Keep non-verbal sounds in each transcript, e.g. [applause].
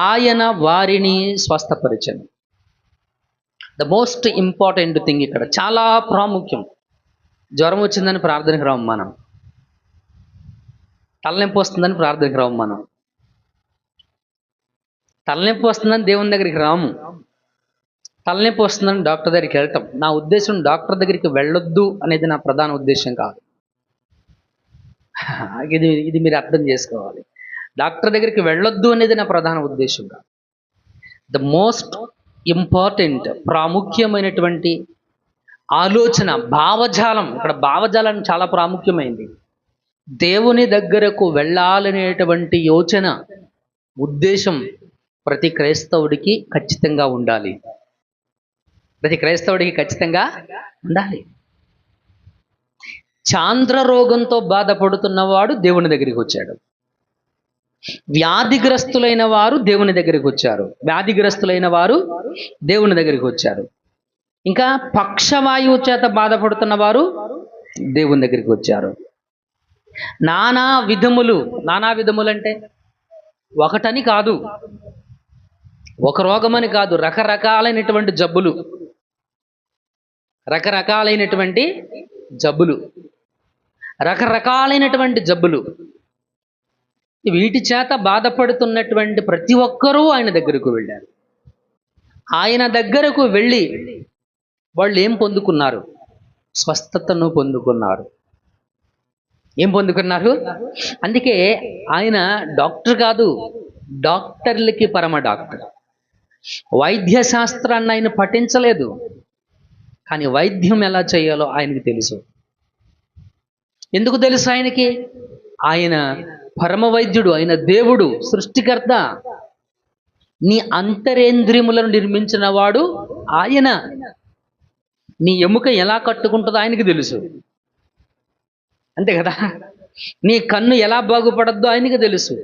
ఆయన వారిని స్వస్థపరిచను ద మోస్ట్ ఇంపార్టెంట్ థింగ్ ఇక్కడ చాలా ప్రాముఖ్యం. జ్వరం వచ్చిందని ప్రార్థనకు రాము మనం తలనొప్పి వస్తుందని ప్రార్థనకు రాము మనం తలనొప్పి వస్తుందని దేవుని దగ్గరికి రాము. తలనొప్పి వస్తుందని డాక్టర్ దగ్గరికి వెళ్తాం. నా ఉద్దేశం డాక్టర్ దగ్గరికి వెళ్ళొద్దు అనేది నా ప్రధాన ఉద్దేశం కాదు. [laughs] ఇది ఇది మీరు అర్థం చేసుకోవాలి. డాక్టర్ దగ్గరికి వెళ్ళొద్దు అనేది నా ప్రధాన ఉద్దేశం కాదు ద మోస్ట్ ఇంపార్టెంట్ ప్రాముఖ్యమైనటువంటి ఆలోచన భావజాలం. ఇక్కడ భావజాలం చాలా ప్రాముఖ్యమైంది. దేవుని దగ్గరకు వెళ్ళాలనేటువంటి యోచన ఉద్దేశం ప్రతి క్రైస్తవుడికి ఖచ్చితంగా ఉండాలి. ప్రతి క్రైస్తవుడికి ఖచ్చితంగా ఉండాలి. చాంద్ర రోగంతో బాధపడుతున్నవాడు దేవుని దగ్గరికి వచ్చాడు. వ్యాధిగ్రస్తులైన వారు దేవుని దగ్గరికి వచ్చారు. వ్యాధిగ్రస్తులైన వారు దేవుని దగ్గరికి వచ్చారు. ఇంకా పక్షవాయువు చేత బాధపడుతున్న వారు దేవుని దగ్గరికి వచ్చారు. నానా విధములు నానా విధములు అంటే ఒకటని కాదు ఒక రోగమని కాదు రకరకాలైనటువంటి జబ్బులు. రకరకాలైనటువంటి జబ్బులు. రకరకాలైనటువంటి జబ్బులు. వీటి చేత బాధపడుతున్నటువంటి ప్రతి ఒక్కరూ ఆయన దగ్గరకు వెళ్ళారు. ఆయన దగ్గరకు వెళ్ళి వాళ్ళు ఏం పొందుకున్నారు? స్వస్థతను పొందుకున్నారు. ఏం పొందుకున్నారు? అందుకే ఆయన డాక్టర్ కాదు డాక్టర్లకి పరమ డాక్టర్. వైద్య శాస్త్రాన్ని ఆయన పఠించలేదు. కానీ వైద్యం ఎలా చేయాలో ఆయనకి తెలుసు. ఎందుకు తెలుసు ఆయనకి? ఆయన పరమవైద్యుడు అయిన ఆయన దేవుడు సృష్టికర్త నీ అంతరేంద్రియములను నిర్మించిన వాడు ఆయన. నీ ఎముక ఎలా కట్టుకుంటుందో ఆయనకి తెలుసు. అంతే కదా? నీ కన్ను ఎలా బాగుపడద్దో ఆయనకి తెలుసు.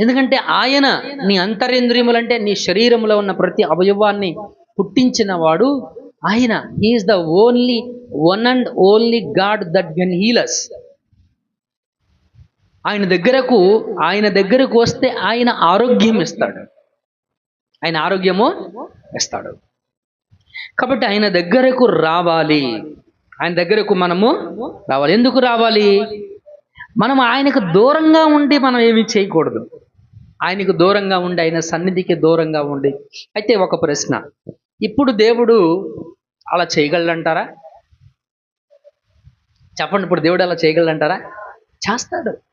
ఎందుకంటే ఆయన నీ అంతరేంద్రియములంటే నీ శరీరంలో ఉన్న ప్రతి అవయవాన్ని పుట్టించిన వాడు ఆయన. He is the only one and only God that can heal us ఆయన దగ్గరకు ఆయన దగ్గరకు వస్తే ఆయన ఆరోగ్యం ఇస్తాడు. ఆయన ఆరోగ్యము ఇస్తాడు. కాబట్టి ఆయన దగ్గరకు రావాలి. ఆయన దగ్గరకు మనము రావాలి. ఎందుకు రావాలి? మనం ఆయనకు దూరంగా ఉండి మనం ఏమీ చేయకూడదు. ఆయనకు దూరంగా ఉండి ఆయన సన్నిధికి దూరంగా ఉండి. అయితే ఒక ప్రశ్న. ఇప్పుడు దేవుడు అలా చేయగలడంటారా? చెప్పండి ఇప్పుడు దేవుడు అలా చేయగలడంటారా? చేస్తాడు.